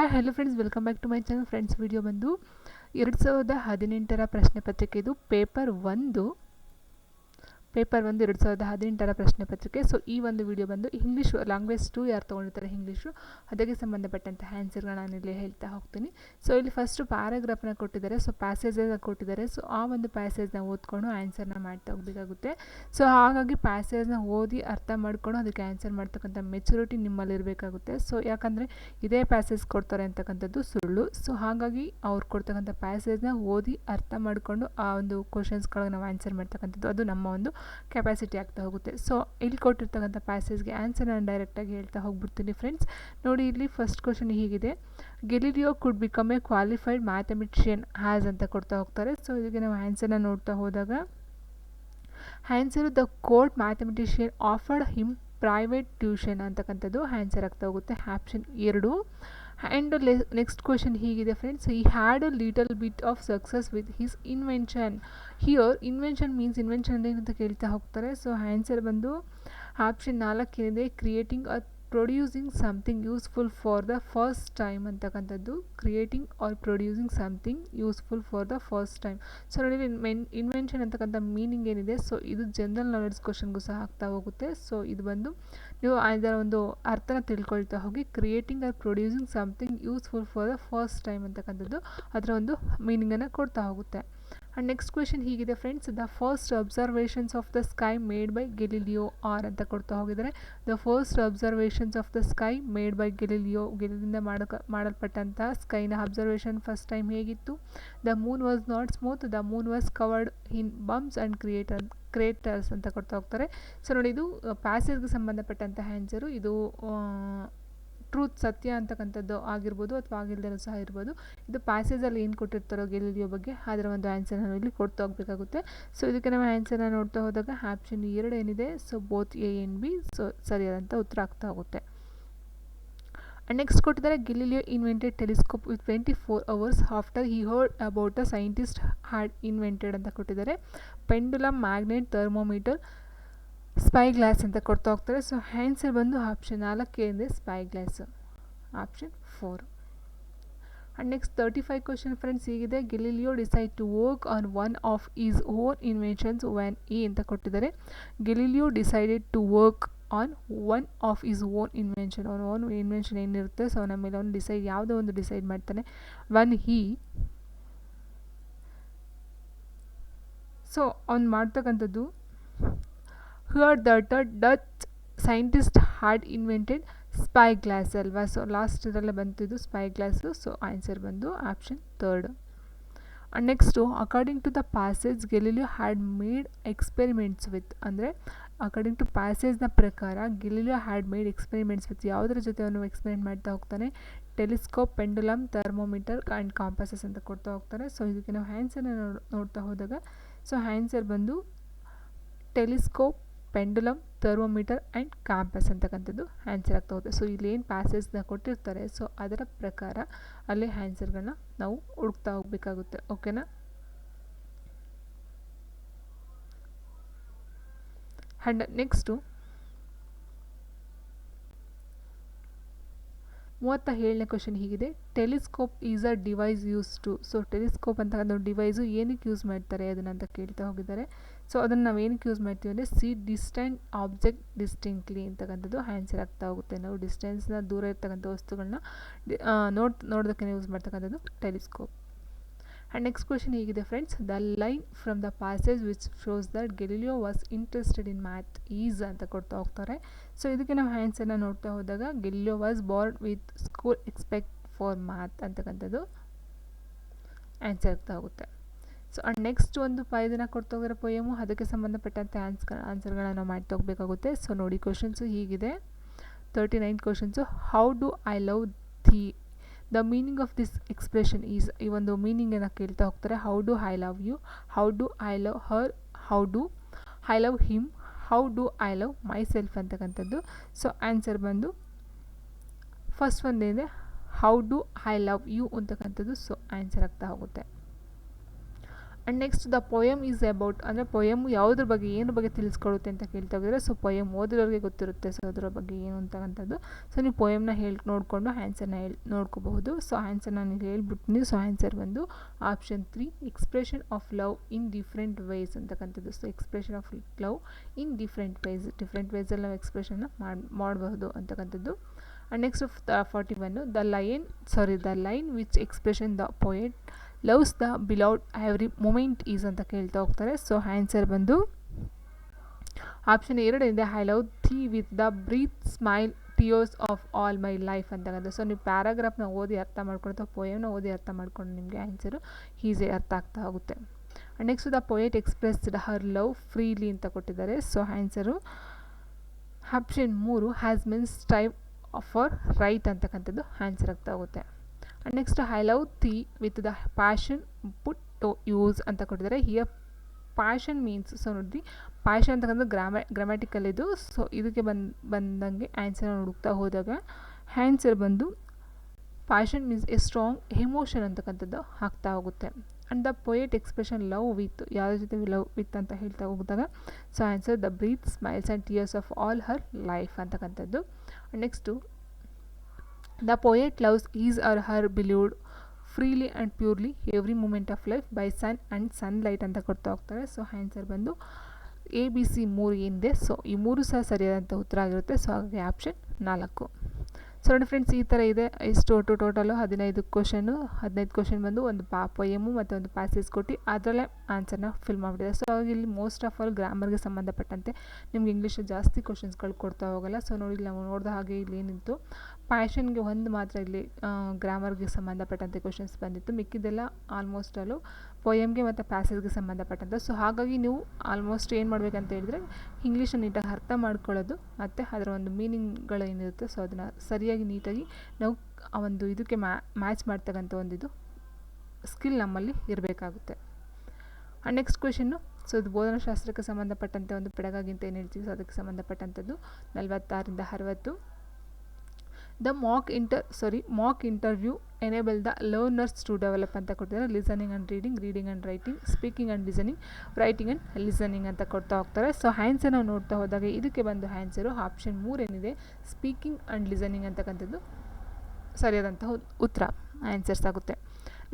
Hi hello friends welcome back to my channel friends video ಬಂದು ಎರಡು ಸಾವಿರದ ಹದಿನೆಂಟರ ಪ್ರಶ್ನೆ ಪತ್ರಿಕೆ ಇದು. ಪೇಪರ್ ಒಂದು. ಪೇಪರ್ ಒಂದು ಎರಡು ಸಾವಿರದ ಹದಿನೆಂಟರ ಪ್ರಶ್ನೆ ಪತ್ರಿಕೆ. ಸೊ ಈ ಒಂದು ವಿಡಿಯೋ ಬಂದು ಇಂಗ್ಲೀಷ್ ಲ್ಯಾಂಗ್ವೇಜ್ ಟು ಯಾರು ತೊಗೊಂಡಿರ್ತಾರೆ ಇಂಗ್ಲೀಷು ಅದಕ್ಕೆ ಸಂಬಂಧಪಟ್ಟಂತಹ ಆ್ಯನ್ಸರ್ಗಳನ್ನ ನಾನು ಇಲ್ಲಿ ಹೇಳ್ತಾ ಹೋಗ್ತೀನಿ. ಸೊ ಇಲ್ಲಿ ಫಸ್ಟು ಪ್ಯಾರಾಗ್ರಾಫ್ನ ಕೊಟ್ಟಿದ್ದಾರೆ. ಸೊ ಪ್ಯಾಸೇಜನ್ನು ಕೊಟ್ಟಿದ್ದಾರೆ. ಸೊ ಆ ಒಂದು ಪ್ಯಾಸೇಜ್ನ ಓದ್ಕೊಂಡು ಆನ್ಸರ್ನ ಮಾಡ್ತಾ ಹೋಗಬೇಕಾಗುತ್ತೆ. ಸೊ ಹಾಗಾಗಿ ಪ್ಯಾಸೇಜ್ನ ಓದಿ ಅರ್ಥ ಮಾಡ್ಕೊಂಡು ಅದಕ್ಕೆ ಆನ್ಸರ್ ಮಾಡ್ತಕ್ಕಂಥ ಮೆಚುರಿಟಿ ನಿಮ್ಮಲ್ಲಿ ಇರಬೇಕಾಗುತ್ತೆ. ಸೊ ಯಾಕಂದರೆ ಇದೇ ಪ್ಯಾಸೇಜ್ ಕೊಡ್ತಾರೆ ಅಂತಕ್ಕಂಥದ್ದು ಸುಳ್ಳು. ಸೊ ಹಾಗಾಗಿ ಅವ್ರು ಕೊಡ್ತಕ್ಕಂಥ ಪ್ಯಾಸೇಜ್ನ ಓದಿ ಅರ್ಥ ಮಾಡಿಕೊಂಡು ಆ ಒಂದು ಕ್ವಶನ್ಸ್ಗಳಿಗೆ ನಾವು ಆನ್ಸರ್ ಮಾಡ್ತಕ್ಕಂಥದ್ದು. ಅದು ನಮ್ಮ ಒಂದು ಕೆಪಾಸಿಟಿ ಆಗ್ತಾ ಹೋಗುತ್ತೆ. ಸೊ ಇಲ್ಲಿ ಕೊಟ್ಟಿರ್ತಕ್ಕಂಥ ಪ್ಯಾಸೇಜ್ಗೆ ಆನ್ಸರ್ ನಾನು ಡೈರೆಕ್ಟಾಗಿ ಹೇಳ್ತಾ ಹೋಗ್ಬಿಡ್ತೀನಿ ಫ್ರೆಂಡ್ಸ್ ನೋಡಿ, ಇಲ್ಲಿ ಫಸ್ಟ್ ಕ್ವಶನ್ ಹೀಗಿದೆ. Galileo could become a qualified mathematician has ಅಂತ ಕೊಡ್ತಾ ಹೋಗ್ತಾರೆ. ಸೊ ಇದಕ್ಕೆ ನಾವು ಆನ್ಸರ್ನ ನೋಡ್ತಾ ಹೋದಾಗ answer the court mathematician offered him private tuition ಅಂತಕ್ಕಂಥದ್ದು ಆನ್ಸರ್ ಆಗ್ತಾ ಹೋಗುತ್ತೆ. ಆಪ್ಷನ್ ಎರಡು ಆ್ಯಂಡ್ ನೆಕ್ಸ್ಟ್ ಕ್ವೆಶನ್ ಹೀಗಿದೆ friends he had a little bit of success with his invention here invention means invention ಏನಂತ ಕೇಳ್ತಾ ಹೋಗ್ತಾರೆ. ಸೊ ಆನ್ಸರ್ ಬಂದು option ನಾಲ್ಕೇನಿದೆ? Creating a producing something useful for the first time ಅಂತಕ್ಕಂಥದ್ದು creating or producing something useful for the first time so ನೋಡಿ men invention ಅಂತಕ್ಕಂಥ meaning ಏನಿದೆ? So ಇದು general knowledge ಕ್ವಶನ್ಗೂ ಸಹ ಆಗ್ತಾ ಹೋಗುತ್ತೆ. ಸೊ ಇದು ಬಂದು ನೀವು ಅದರ ಒಂದು ಅರ್ಥನ ತಿಳ್ಕೊಳ್ತಾ ಹೋಗಿ creating or producing something useful for the first time ಅಂತಕ್ಕಂಥದ್ದು, ಅದರ ಒಂದು ಮೀನಿಂಗನ್ನು ಕೊಡ್ತಾ ಹೋಗುತ್ತೆ. ಆ್ಯಂಡ್ ನೆಕ್ಸ್ಟ್ ಕ್ವೆಶನ್ ಹೀಗಿದೆ friends the first observations of the sky made by Galileo or ಅಂತ ಕೊಡ್ತಾ ಹೋಗಿದ್ದಾರೆ. The first observations of the sky made by Galileo ಗೆಲಿಲಿಂದ ಮಾಡಕ, ಮಾಡಲ್ಪಟ್ಟಂತಹ ಸ್ಕೈನ ಅಬ್ಸರ್ವೇಷನ್ ಫಸ್ಟ್ ಟೈಮ್ ಹೇಗಿತ್ತು? The moon was not smooth the moon was covered in bumps and creator creators ಅಂತ ಕೊಡ್ತಾ ಹೋಗ್ತಾರೆ. ಸೊ ನೋಡಿ, ಇದು ಪ್ಯಾಸೇಜ್ಗೆ ಸಂಬಂಧಪಟ್ಟಂತಹ ಆನ್ಸರು ಇದು ಟ್ರೂತ್ ಸತ್ಯ ಅಂತಕ್ಕಂಥದ್ದು ಆಗಿರ್ಬೋದು ಅಥವಾ ಆಗಿಲ್ದಲ್ಲೂ ಸಹ ಇರ್ಬೋದು. ಇದು ಪ್ಯಾಸೇಜಲ್ಲಿ ಏನು ಕೊಟ್ಟಿರ್ತಾರೋ ಗೆಲಿಲಿಯೋ ಬಗ್ಗೆ ಅದರ ಒಂದು ಆನ್ಸರ್ ನಾನು ಇಲ್ಲಿ ಕೊಡ್ತಾ ಹೋಗಬೇಕಾಗುತ್ತೆ. ಸೊ ಇದಕ್ಕೆ ನಾವು ಆನ್ಸರ್ನ ನೋಡ್ತಾ ಹೋದಾಗ ಆಪ್ಷನ್ ಎರಡು ಏನಿದೆ? So both A and B so ಸರಿಯಾದಂಥ ಉತ್ತರ ಆಗ್ತಾ ಹೋಗುತ್ತೆ. ನೆಕ್ಸ್ಟ್ ಕೊಟ್ಟಿದ್ದಾರೆ Galileo invented telescope with twenty four hours after he heard about a scientist had invented ಅಂತ ಕೊಟ್ಟಿದ್ದಾರೆ. Pendulum magnet thermometer spy glass ಅಂತ ಕೊಡ್ತಾ ಹೋಗ್ತಾರೆ. ಸೊ ಆನ್ಸರ್ ಬಂದು option ನಾಲ್ಕೇನಿದೆ spyglass option four and next thirty five question friends ಹೀಗಿದೆ. Galileo decide to work on one of his own inventions van ಇ ಅಂತ ಕೊಟ್ಟಿದ್ದಾರೆ. Galileo decided to work on one of his own invention ಅವನ own invention ಏನಿರುತ್ತೆ? So ಅವನ ಮೇಲೆ ಅವನು decide ಯಾವುದೋ ಒಂದು ಡಿಸೈಡ್ ಮಾಡ್ತಾನೆ. ಒನ್ ಹಿ ಸೊ ಅವ್ನು ಮಾಡ್ತಕ್ಕಂಥದ್ದು here that the Dutch scientist had invented spy glass ಅಲ್ವಾ? ಸೊ ಲಾಸ್ಟರಲ್ಲೇ ಬಂತಿದ್ದು ಸ್ಪೈ ಗ್ಲಾಸು ಸೊ ಆನ್ಸರ್ ಬಂದು option third next according to the passage Galileo had made experiments with ಅಂದರೆ ಅಕಾರ್ಡಿಂಗ್ ಟು ಪ್ಯಾಸೇಜ್ನ ಪ್ರಕಾರ Galileo had made experiments with ಯಾವುದರ ಜೊತೆ ಅವನು ಎಕ್ಸ್ಪೆರಿಮೆಂಟ್ ಮಾಡ್ತಾ ಹೋಗ್ತಾನೆ? Telescope pendulum thermometer and compasses ಅಂತ ಕೊಡ್ತಾ ಹೋಗ್ತಾರೆ ಸೊ ಇದಕ್ಕೆ ನಾವು ಹ್ಯಾನ್ಸರ್ನ ನೋಡ್ತಾ ಹೋದಾಗ ಸೊ ಹ್ಯಾನ್ಸರ್ ಬಂದು telescope pendulum, thermometer and compass ಅಂತಕ್ಕಂಥದ್ದು ಆನ್ಸರ್ ಆಗ್ತಾ ಹೋಗುತ್ತೆ. ಸೊ ಇಲ್ಲಿ ಏನು ಪ್ಯಾಸೇಜ್ನ ಕೊಟ್ಟಿರ್ತಾರೆ? ಸೊ ಅದರ ಪ್ರಕಾರ ಅಲ್ಲಿ ಆನ್ಸರ್ಗಳನ್ನ ನಾವು ಹುಡುಕ್ತಾ ಹೋಗಬೇಕಾಗುತ್ತೆ. ಓಕೆನಾ ಆ್ಯಂಡ್ ನೆಕ್ಸ್ಟು ಮೂವತ್ತ ಏಳನೇ ಕ್ವಶನ್ ಹೀಗಿದೆ. Telescope is a device use to so telescope ಅಂತ ಒಂದು ಡಿವೈಸು ಏನಕ್ಕೆ ಯೂಸ್ ಮಾಡ್ತಾರೆ ಅದನ್ನು ಅಂತ ಕೇಳ್ತಾ ಹೋಗಿದ್ದಾರೆ. ಸೊ ಅದನ್ನು ನಾವು ಏನಕ್ಕೆ ಯೂಸ್ ಮಾಡ್ತೀವಿ ಅಂದರೆ ಸಿ ಡಿಸ್ಟೆಂಟ್ ಆಬ್ಜೆಕ್ಟ್ ಡಿಸ್ಟಿಂಕ್ಟ್ಲಿ ಅಂತಕ್ಕಂಥದ್ದು ಆನ್ಸರ್ ಆಗ್ತಾ ಹೋಗುತ್ತೆ. ನಾವು ಡಿಸ್ಟೆನ್ಸ್ನ ದೂರ ಇರ್ತಕ್ಕಂಥ ವಸ್ತುಗಳನ್ನ ನೋಡ್ ನೋಡೋದಕ್ಕೆ ಯೂಸ್ ಮಾಡ್ತಕ್ಕಂಥದ್ದು ಟೆಲಿಸ್ಕೋಪ್ ಆ್ಯಂಡ್ ನೆಕ್ಸ್ಟ್ ಕ್ವೆಶನ್ ಹೀಗಿದೆ friends the line from the passage which shows that Galileo was interested in math is ಅಂತ ಕೊಡ್ತಾ ಹೋಗ್ತಾರೆ. ಸೊ ಇದಕ್ಕೆ ನಾವು ಆನ್ಸರ್ನ ನೋಡ್ತಾ ಹೋದಾಗ Galileo was bored with school expect for math ಅಂತಕ್ಕಂಥದ್ದು ಆನ್ಸರ್ ಆಗ್ತಾ ಹೋಗುತ್ತೆ. ಸೊ ಆ್ಯಂಡ್ ನೆಕ್ಸ್ಟ್ ಒಂದು ದಿನ ಕೊಡ್ತೋಗಿರೋ ಪೊಯಮು ಅದಕ್ಕೆ ಸಂಬಂಧಪಟ್ಟಂತೆ ಆನ್ಸ್ಗಳ ಆನ್ಸರ್ಗಳನ್ನ ನಾವು ಮಾಡ್ತಾ ಹೋಗಬೇಕಾಗುತ್ತೆ ಸೊ ನೋಡಿ ಕ್ವಶನ್ಸು ಹೀಗಿದೆ. Thirty nine questions how do I love the the meaning of this expression is ಈ ಒಂದು ಮೀನಿಂಗ್ ಮೀನಿಂಗನ್ನು ಕೇಳ್ತಾ ಹೋಗ್ತಾರೆ. How do I love you how do I love her how do I love him how do I love myself ಅಂತಕ್ಕಂಥದ್ದು. So answer ಬಂದು first ಒಂದೇನೆ how do I love you ಅಂತಕ್ಕಂಥದ್ದು. So answer ಆಗ್ತಾ ಹೋಗುತ್ತೆ. And next the poem is about ಅಂದರೆ poem ಯಾವುದ್ರ ಬಗ್ಗೆ ಏನು ಬಗ್ಗೆ ತಿಳಿಸ್ಕೊಡುತ್ತೆ ಅಂತ ಕೇಳ್ತಾ ಹೋಗಿದ್ರೆ ಸೊ ಪೊಯಮ್ ಓದಿರೋರಿಗೆ ಗೊತ್ತಿರುತ್ತೆ ಸೊ ಅದರ ಬಗ್ಗೆ ಏನು ಅಂತಕ್ಕಂಥದ್ದು ಸೊ ನೀವು ಪೊಯಮ್ನ ಹೇಳಿ, ನೋಡಿಕೊಂಡು ಆ್ಯನ್ಸರ್ನ ಹೇಳಿ, ನೋಡ್ಕೋಬಹುದು. ಸೊ ಆನ್ಸರ್ ನಾನು ಹೇಳ್ಬಿಡ್ತೀನಿ ಸೊ ಆನ್ಸರ್ ಬಂದು option three expression of love in different ways ಅಂತಕ್ಕಂಥದ್ದು. So expression of love in different ways different ವೇಸಲ್ಲಿ ನಾವು ಎಕ್ಸ್ಪ್ರೆಷನ್ನ ಮಾಡಿ, ಮಾಡಬಹುದು ಅಂತಕ್ಕಂಥದ್ದು. And next forty one the line sorry the line which expression the poet loves the beloved every moment is ಅಂತ ಕೇಳ್ತಾ ಹೋಗ್ತಾರೆ. So answer ಬಂದು ಆಪ್ಷನ್ ಎರಡರಿಂದ I love thee with the breath smile tears of all my life ಅಂತಕ್ಕಂಥ so ನೀವು ಪ್ಯಾರಾಗ್ರಾಫ್ನ ಓದಿ ಅರ್ಥ ಮಾಡ್ಕೊಂಡು ಅಥವಾ ಪೊಯಮ್ನ ಓದಿ ಅರ್ಥ ಮಾಡ್ಕೊಂಡು ನಿಮಗೆ ಆನ್ಸರು ಈಸಿ ಅರ್ಥ ಆಗ್ತಾ ಹೋಗುತ್ತೆ. Next the poet expressed her love freely ಅಂತ ಕೊಟ್ಟಿದ್ದಾರೆ. ಸೊ ಆನ್ಸರು ಆಪ್ಷನ್ ಮೂರು has means strive for right ಅಂತಕ್ಕಂಥದ್ದು ಆನ್ಸರ್ ಆಗ್ತಾ ಹೋಗುತ್ತೆ. And next I love thee with the passion put to use ಅಂತ ಕೊಟ್ಟಿದ್ದಾರೆ. ಹಿಯರ್ ಪ್ಯಾಷನ್ ಮೀನ್ಸ್ ಸೊ ನೋಡಿರಿ passion ಅಂತಕ್ಕಂಥ ಗ್ರಾಮ ಗ್ರಾಮ್ಯಾಟಿಕಲ್ ಇದು. ಸೊ ಇದಕ್ಕೆ ಬಂದು, ಬಂದಂಗೆ ಆ್ಯನ್ಸರ್ ಹುಡುಕ್ತಾ ಹೋದಾಗ ಆನ್ಸರ್ ಬಂದು passion means a strong emotion ಅಂತಕ್ಕಂಥದ್ದು ಆಗ್ತಾ ಹೋಗುತ್ತೆ. And the poet expression love with ಯಾವುದ್ರ ಜೊತೆ ಲವ್ ವಿತ್ ಅಂತ ಹೇಳ್ತಾ ಹೋಗಿದಾಗ so answer the breath smiles and tears of all her life ಅಂತಕ್ಕಂಥದ್ದು. Next the poet loves is or her beloved freely and purely every moment of life by sun and sunlight ಅಂತ ಕೊಡ್ತಾ ಹೋಗ್ತಾರೆ. So answer ಬಂದು A B C ಮೂರು ಏನಿದೆ so ಈ ಮೂರು ಸಹ ಸರಿಯಾದಂಥ ಉತ್ತರ ಆಗಿರುತ್ತೆ. ಸೊ ಹಾಗಾಗಿ ಆಪ್ಷನ್ ನಾಲ್ಕು. ಸೊ ನೋಡಿ ಫ್ರೆಂಡ್ಸ್ ಈ ಥರ ಇದೆ. ಇಷ್ಟು ಒಟ್ಟು ಟೋಟಲು ಹದಿನೈದು ಕ್ವಶನು ಹದಿನೈದು ಕ್ವಶನ್ ಬಂದು ಒಂದು ಪಾ ಪೊಯಮು ಮತ್ತು ಒಂದು ಪ್ಯಾಸೇಜ್ ಕೊಟ್ಟು ಅದರಲ್ಲೇ ಆನ್ಸರ್ನ ಫಿಲ್ ಮಾಡಿಬಿಟ್ಟಿದೆ ಸೊ ಹಾಗಾಗಿ ಇಲ್ಲಿ ಮೋಸ್ಟ್ ಆಫ್ ಆಲ್ ಗ್ರಾಮರ್ಗೆ ಸಂಬಂಧಪಟ್ಟಂತೆ ನಿಮ್ಗೆ ಇಂಗ್ಲೀಷ್ ಜಾಸ್ತಿ ಕ್ವಶನ್ಸ್ಗಳು ಕೊಡ್ತಾ ಹೋಗಲ್ಲ. ಸೊ ನೋಡಿ ನಾವು ನೋಡಿದ ಹಾಗೆ ಇಲ್ಲಿ ಏನಿತ್ತು? ಪ್ಯಾಷನ್ಗೆ ಒಂದು ಮಾತ್ರ ಇಲ್ಲಿ ಗ್ರಾಮರ್ಗೆ ಸಂಬಂಧಪಟ್ಟಂತೆ ಕ್ವೆಶನ್ಸ್ ಬಂದಿತ್ತು. ಮಿಕ್ಕಿದ್ದೆಲ್ಲ ಆಲ್ಮೋಸ್ಟ್ ಅಲ್ಲು ಪೊಯಮ್ಗೆ ಮತ್ತು ಪ್ಯಾಸೇಜ್ಗೆ ಸಂಬಂಧಪಟ್ಟಂಥ ಸೊ ಹಾಗಾಗಿ ನೀವು ಆಲ್ಮೋಸ್ಟ್ ಏನು ಮಾಡಬೇಕಂತ ಹೇಳಿದರೆ ಇಂಗ್ಲೀಷನ್ನು ನೀಟಾಗಿ ಅರ್ಥ ಮಾಡ್ಕೊಳ್ಳೋದು, ಮತ್ತು ಅದರ ಒಂದು ಮೀನಿಂಗ್ಗಳು ಏನಿರುತ್ತೆ ಸೊ ಅದನ್ನು ಸರಿಯಾಗಿ ನೀಟಾಗಿ ನಾವು ಆ ಒಂದು ಇದಕ್ಕೆ ಮ್ಯಾಚ್ ಮಾಡ್ತಕ್ಕಂಥ ಒಂದು ಇದು ಸ್ಕಿಲ್ ನಮ್ಮಲ್ಲಿ ಇರಬೇಕಾಗುತ್ತೆ. ಆ್ಯಂಡ್ ನೆಕ್ಸ್ಟ್ ಕ್ವೆಶನ್ನು ಸೊ ಇದು ಬೋಧನಾಶಾಸ್ತ್ರಕ್ಕೆ ಸಂಬಂಧಪಟ್ಟಂತೆ ಒಂದು ಪೆಡಗಾಗಿಂತ ಏನು ಹೇಳ್ತೀವಿ? ಸೊ ಅದಕ್ಕೆ ಸಂಬಂಧಪಟ್ಟಂಥದ್ದು ನಲವತ್ತಾರರಿಂದ ಅರವತ್ತು. The mock inter sorry mock interview enable the learners to develop ಅಂತ ಕೊಡ್ತಾರೆ. Listening and reading reading and writing speaking and listening writing and listening ಅಂತ ಕೊಡ್ತಾ ಹೋಗ್ತಾರೆ. ಸೊ ನಾವು ನೋಡ್ತಾ ಹೋದಾಗ ಇದಕ್ಕೆ ಬಂದು ಹ್ಯಾಂಡ್ಸರು ಆಪ್ಷನ್ ಮೂರೇನಿದೆ? ಸ್ಪೀಕಿಂಗ್ ಆ್ಯಂಡ್ ಲಿಸನಿಂಗ್ ಅಂತಕ್ಕಂಥದ್ದು ಸರಿಯಾದಂಥ ಉತ್ತರ ಆನ್ಸರ್ಸ್ ಆಗುತ್ತೆ.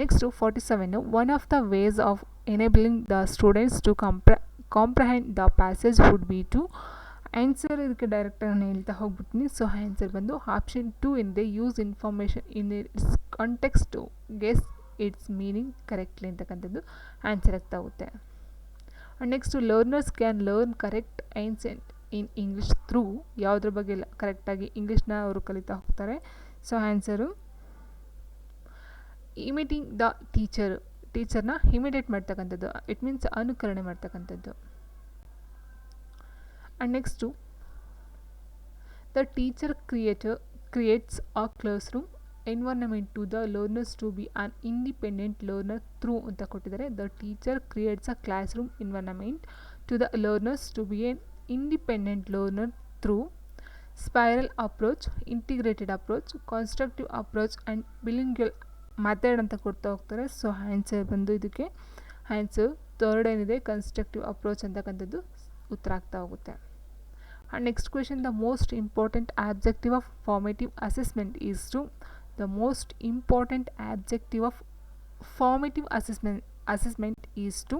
Next forty seven one of the ways of enabling the students to compre comprehend the passage would be to answer ಇದಕ್ಕೆ ಡೈರೆಕ್ಟಾಗಿ ನಾನು ಹೇಳ್ತಾ ಹೋಗ್ಬಿಡ್ತೀನಿ. ಸೊ ಆನ್ಸರ್ ಬಂದು option two in they use information in its context to guess its meaning correctly ಅಂತಕ್ಕಂಥದ್ದು answer ಆಗ್ತಾ ಹೋಗುತ್ತೆ. Next learners can learn correct accent in English through ಯಾವುದ್ರ ಬಗ್ಗೆ ಕರೆಕ್ಟಾಗಿ ಇಂಗ್ಲೀಷ್ನ ಅವರು ಕಲಿತಾ ಹೋಗ್ತಾರೆ. So answer imitating the teacher ಟೀಚರ್ನ imitate ಮಾಡ್ತಕ್ಕಂಥದ್ದು. ಇಟ್ ಮೀನ್ಸ್ ಅನುಕರಣೆ ಮಾಡ್ತಕ್ಕಂಥದ್ದು. And next to the teacher creator creates a classroom environment to the learners to be an independent learner through ಅಂತ ಕೊಟ್ಟಿದ್ದಾರೆ the teacher creates a classroom environment to the learners to be an independent learner through spiral approach integrated approach constructive approach and bilingual method ಅಂತ ಕೊಡ್ತಾ ಹೋಗ್ತಾರೆ so answer ಬಂದು ಇದಕ್ಕೆ answer third ಏನಿದೆ constructive approach ಅಂತಕ್ಕಂಥದ್ದು ಉತ್ತರ ಆಗ್ತಾ ಹೋಗುತ್ತೆ and next question the most important objective of formative assessment is to the most important objective of formative assessment assessment is to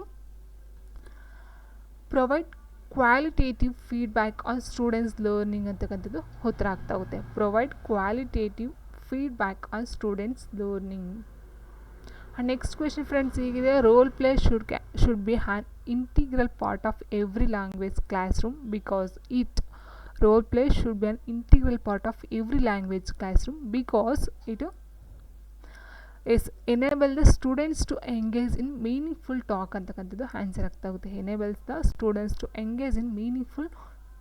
provide qualitative feedback on students learning ಅಂತಕ್ಕಂಥದ್ದು ಉತ್ತರ ಆಗ್ತಾ ಹೋಗುತ್ತೆ. Provide qualitative feedback on students learning and next question friends ಹೀಗಿದೆ. Role play should ಕ್ಯಾ should be an integral part of every language classroom because it role play should be an integral part of every language classroom because it is enable the students to engage in meaningful talk ಅಂತಕ್ಕಂಥದ್ದು answer ಆಗ್ತಾ ಹೋಗುತ್ತೆ enables the students to engage in meaningful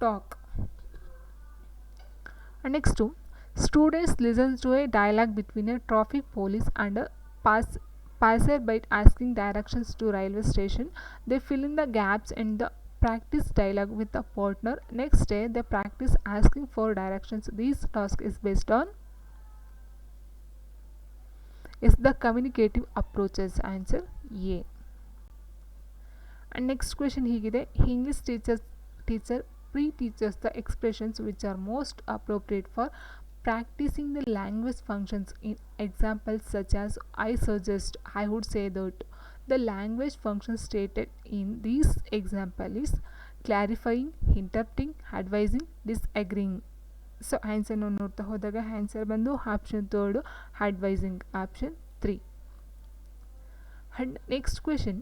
talk and next to students listen to a dialogue between a traffic police and a pass passer by asking directions to railway station they fill in the gaps in the practice dialogue with the partner next day they practice asking for directions this task is based on is the communicative approaches answer a and next question ಹೀಗಿದೆ English teachers teacher pre teachers the expressions which are most appropriate for practicing the language functions in examples such as I suggest, I would say that. The language function stated in this example is clarifying, interrupting, advising, disagreeing. So ಆನ್ಸರ್ನ ನೋಡ್ತಾ ಹೋದಾಗ answer ಬಂದು option third advising option three and next question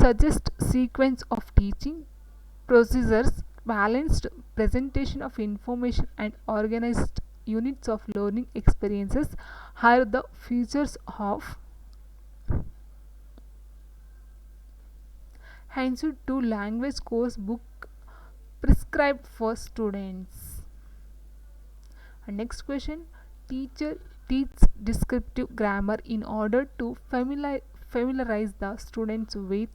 suggest sequence of teaching procedures balanced presentation of information and organised units of learning experiences are the features of answer to language course book prescribed for students. And next question teacher teaches descriptive grammar in order to familiar, familiarize the students with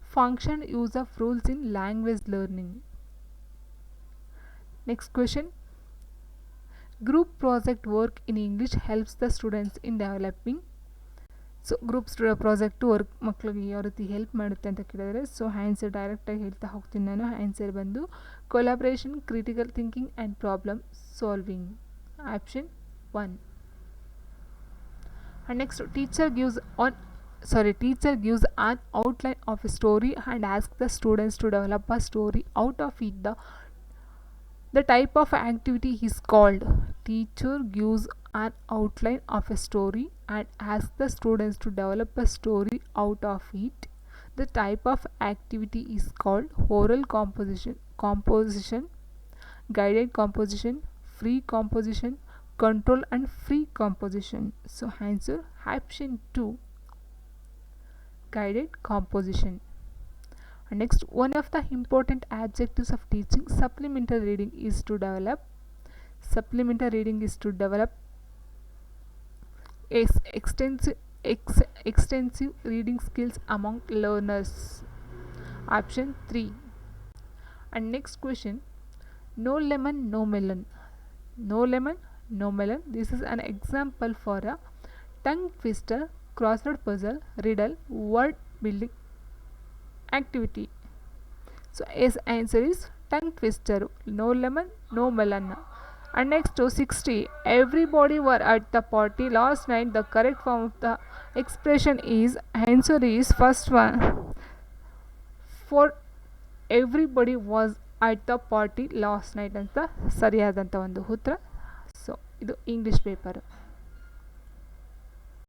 function use of rules in language learning Next question Group project work in English helps the students in developing so group project work ಮಕ್ಕಳಿಗೆ ಯಾವ ರೀತಿ help ಮಾಡುತ್ತೆ ಅಂತ ಕೇಳಿದರೆ so answer ಡೈರೆಕ್ಟಾಗಿ ಹೇಳ್ತಾ ಹೋಗ್ತೀನಿ ನಾನು ಆನ್ಸರ್ ಬಂದು collaboration critical thinking and problem solving option one and next teacher gives on sorry teacher gives an outline of a story and asks the students to develop a story out of it the the type of activity is called teacher gives an outline of a story and asks the students to develop a story out of it. The type of activity is called oral composition composition guided composition free composition control and free composition. So answer option 2 guided composition next one of the important objectives of teaching supplementary reading is to develop. Supplementary reading is to develop. Ex- extensive ex- extensive reading skills among learners. Option 3 and next question. No lemon no melon. No lemon no melon. This is an example for a tongue twister crossword puzzle riddle word building activity so S answer is tongue twister no lemon no melon and next to 60 everybody were at the party last night the correct form of the expression is answer is first one for everybody was at the party last night ಅಂತ ಸರಿಯಾದಂಥ ಒಂದು ಉತ್ತರ so ಇದು English paper